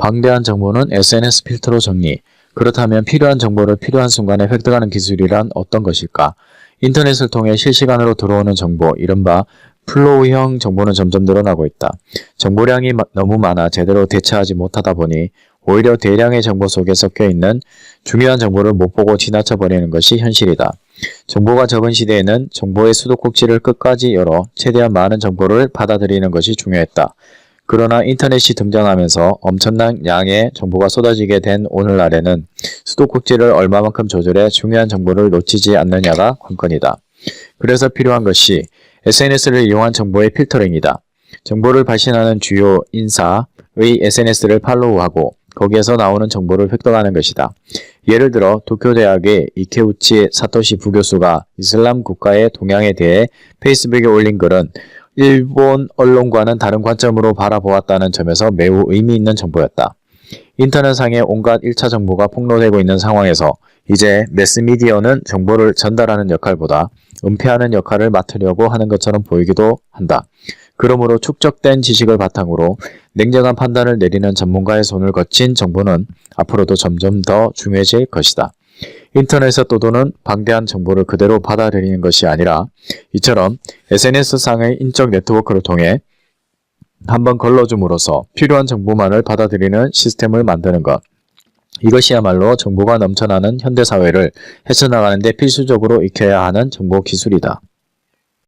방대한 정보는 SNS 필터로 정리. 그렇다면 필요한 정보를 필요한 순간에 획득하는 기술이란 어떤 것일까? 인터넷을 통해 실시간으로 들어오는 정보, 이른바 플로우형 정보는 점점 늘어나고 있다. 정보량이 마- 너무 많아 제대로 대처하지 못하다 보니 오히려 대량의 정보 속에 섞여 있는 중요한 정보를 못 보고 지나쳐 버리는 것이 현실이다. 정보가 적은 시대에는 정보의 수도꼭지를 끝까지 열어 최대한 많은 정보를 받아들이는 것이 중요했다. 그러나 인터넷이 등장하면서 엄청난 양의 정보가 쏟아지게 된 오늘날에는 수도꼭지를 얼마만큼 조절해 중요한 정보를 놓치지 않느냐가 관건이다. 그래서 필요한 것이 SNS를 이용한 정보의 필터링이다. 정보를 발신하는 주요 인사의 SNS를 팔로우하고 거기에서 나오는 정보를 획득하는 것이다. 예를 들어 도쿄대학의 이케우치 사토시 부교수가 이슬람 국가의 동향에 대해 페이스북에 올린 글은 일본 언론과는 다른 관점으로 바라보았다는 점에서 매우 의미 있는 정보였다. 인터넷상의 온갖 1차 정보가 폭로되고 있는 상황에서 이제 매스미디어는 정보를 전달하는 역할보다 은폐하는 역할을 맡으려고 하는 것처럼 보이기도 한다. 그러므로 축적된 지식을 바탕으로 냉정한 판단을 내리는 전문가의 손을 거친 정보는 앞으로도 점점 더 중요해질 것이다. 인터넷에 떠도는 방대한 정보를 그대로 받아들이는 것이 아니라 이처럼 SNS상의 인적 네트워크를 통해 한번 걸러줌으로써 필요한 정보만을 받아들이는 시스템을 만드는 것. 이것이야말로 정보가 넘쳐나는 현대사회를 헤쳐나가는 데 필수적으로 익혀야 하는 정보 기술이다.